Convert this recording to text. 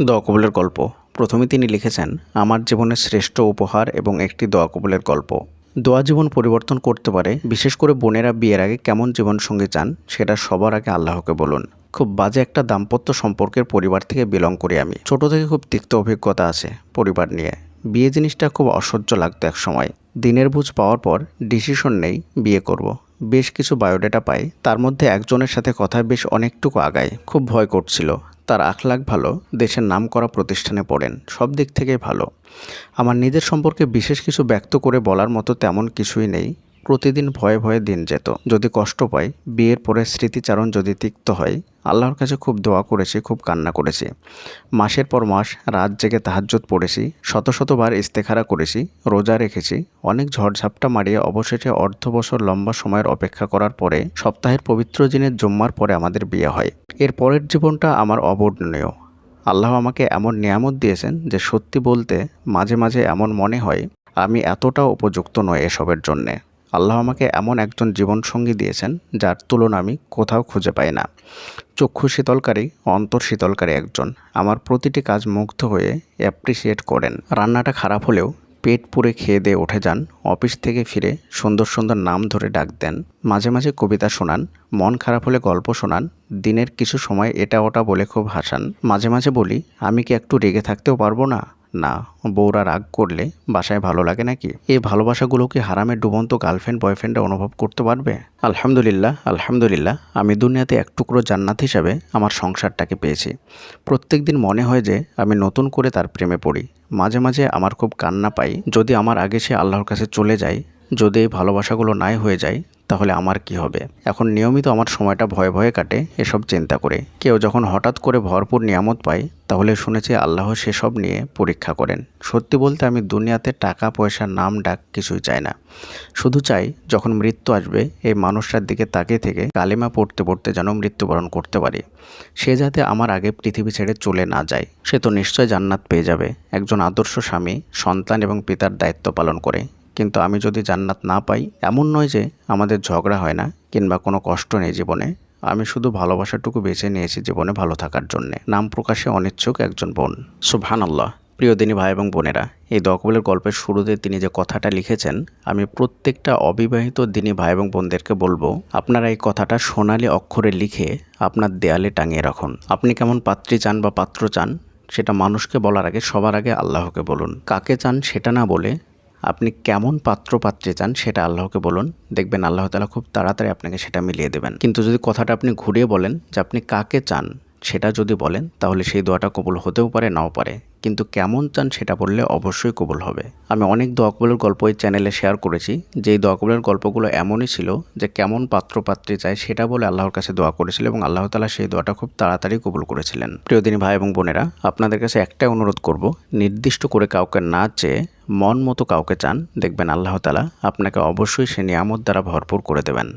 দোয়া কবুলের গল্প। প্রথমে তিনি লিখেছেন, আমার জীবনের শ্রেষ্ঠ উপহার এবং একটি দোয়া কবুলের গল্প। দোয়া জীবন পরিবর্তন করতে পারে, বিশেষ করে বোনেরা বিয়ের আগে কেমন জীবন জীবনসঙ্গী চান, সেটা সবার আগে আল্লাহকে বলুন। খুব বাজে একটা দাম্পত্য সম্পর্কের পরিবার থেকে বিলং করি আমি। ছোট থেকে খুব তিক্ত অভিজ্ঞতা আছে পরিবার নিয়ে। বিয়ে জিনিসটা খুব অসহ্য লাগতো এক সময় দিনের বুঝ পাওয়ার পর ডিসিশন নেই, বিয়ে করব। বেশ কিছু বায়োডেটা পাই, তার মধ্যে একজনের সাথে কথা বেশ অনেকটুকু আগায়। খুব ভয় করছিল। তার আখলাখ ভালো, দেশের নাম করা প্রতিষ্ঠানে পড়েন, সব দিক থেকেই ভালো। আমার নিজের সম্পর্কে বিশেষ কিছু ব্যক্ত করে বলার মতো তেমন কিছুই নেই। প্রতিদিন ভয়ে ভয়ে দিন যেত। যদি কষ্ট পাই, বিয়ের পরে স্মৃতিচারণ যদি তিক্ত হয়, আল্লাহর কাছে খুব দোয়া করেছি, খুব কান্না করেছি। মাসের পর মাস রাত জেগে তাহাজ্জুদ পড়েছি, শত শতবার ইস্তেখারা করেছি, রোজা রেখেছি, অনেক ঝড়ঝাপটা মারিয়ে অবশেষে অর্ধ বছর লম্বা সময়ের অপেক্ষা করার পরে সপ্তাহের পবিত্র দিনের জম্মার পরে আমাদের বিয়ে হয়। এর পরের জীবনটা আমার অবর্ণনীয়। আল্লাহ আমাকে এমন নিয়ামত দিয়েছেন যে সত্যি বলতে মাঝে মাঝে এমন মনে হয়, আমি এতটাও উপযুক্ত নয় এসবের জন্যে। আল্লাহ আমাকে এমন একজন জীবনসঙ্গী দিয়েছেন, যার তুলনা আমি কোথাও খুঁজে পাই না। চক্ষু শীতলকারী, অন্তর শীতলকারী একজন। আমার প্রতিটি কাজ মুগ্ধ হয়ে অ্যাপ্রিসিয়েট করেন। রান্নাটা খারাপ হলেও পেট পুরে খেয়ে দিয়ে উঠে যান, অফিস থেকে ফিরে সুন্দর সুন্দর নাম ধরে ডাক দেন, মাঝে মাঝে কবিতা শোনান, মন খারাপ হলে গল্প শোনান, দিনের কিছু সময় এটা ওটা বলে খুব হাসান। মাঝে মাঝে বলি, আমি কি একটু রেগে থাকতেও পারব না? না, বউরা রাগ করলে বাসায় ভালো লাগে নাকি? এই ভালোবাসাগুলো কি হারামের ডুবন্ত গার্লফ্রেন্ড বয়ফ্রেন্ডরা অনুভব করতে পারবে? আলহামদুলিল্লাহ আলহামদুলিল্লাহ, আমি দুনিয়াতে এক টুকরো জান্নাত হিসাবে আমার সংসারটাকে পেয়েছি। প্রত্যেক দিন মনে হয় যে আমি নতুন করে তার প্রেমে পড়ি। মাঝে মাঝে আমার খুব কান্না পাই। যদি আমার আগে সে আল্লাহর কাছে চলে যায়, যদি এই ভালোবাসাগুলো নাই হয়ে যায় তাহলে আমার কি হবে? এখন নিয়মিত আমার সময়টা ভয়ে ভয়ে কাটে, এসব চিন্তা করে। কেউ যখন হঠাৎ করে ভরপুর নিয়ামত পায়, তাহলে শুনেছি আল্লাহ সেসব নিয়ে পরীক্ষা করেন। সত্যি বলতে আমি দুনিয়াতে টাকা, পয়সা, নাম, ডাক কিছুই চাই না। শুধু চাই, যখন মৃত্যু আসবে, এই মানুষটার দিকে তাকিয়ে থেকে কালিমা পড়তে পড়তে যেন মৃত্যুবরণ করতে পারি। সে যাতে আমার আগে পৃথিবী ছেড়ে চলে না যায়। সে তো নিশ্চয় জান্নাত পেয়ে যাবে। একজন আদর্শ স্বামী, সন্তান এবং পিতার দায়িত্ব পালন করে। কিন্তু আমি যদি জান্নাত না পাই, এমন নয় যে আমাদের ঝগড়া হয় না কিংবা কোনো কষ্ট নেই জীবনে। আমি শুধু ভালোবাসাটুকু বেছে নিয়েছি জীবনে ভালো থাকার জন্যে। নাম প্রকাশে অনিচ্ছুক একজন বোন। সুবহানাল্লাহ। প্রিয় দিনী ভাই এবং বোনেরা, এই দকবলের গল্পের শুরুতে তিনি যে কথাটা লিখেছেন, আমি প্রত্যেকটা অবিবাহিত দিনী ভাই এবং বোনদেরকে বলব, আপনারা এই কথাটা সোনালি অক্ষরে লিখে আপনার দেয়ালে টাঙিয়ে রাখুন। আপনি কেমন পাত্রী চান বা পাত্র চান, সেটা মানুষকে বলার আগে, সবার আগে আল্লাহকে বলুন। কাকে চান সেটা না বলে আপনি কেমন পাত্র পাত্রে চান সেটা আল্লাহকে বলুন। দেখবেন আল্লাহ তালা খুব তাড়াতাড়ি আপনাকে সেটা মিলিয়ে দেবেন। কিন্তু যদি কথাটা আপনি ঘুরিয়ে বলেন যে আপনি কাকে চান সেটা যদি বলেন, তাহলে সেই দোয়াটা কবুল হতেও পারে, নাও পারে। কিন্তু কেমন চান সেটা বললে অবশ্যই কবুল হবে। আমি অনেক দোয়া কবুলের গল্প এই চ্যানেলে শেয়ার করেছি, যেই দোয়া কবুলের গল্পগুলো এমনই ছিল যে কেমন পাত্র পাত্রী চায় সেটা বলে আল্লাহর কাছে দোয়া করেছিল এবং আল্লাহ তালা সেই দোয়াটা খুব তাড়াতাড়ি কবুল করেছিলেন। প্রিয়দিনী ভাই এবং বোনেরা, আপনাদের কাছে একটাই অনুরোধ করব, নির্দিষ্ট করে কাউকে না চেয়ে মন মতো কাউকে চান, দেখবেন আল্লাহ তালা আপনাকে অবশ্যই সে নিয়ামত দ্বারা ভরপুর করে দেবেন।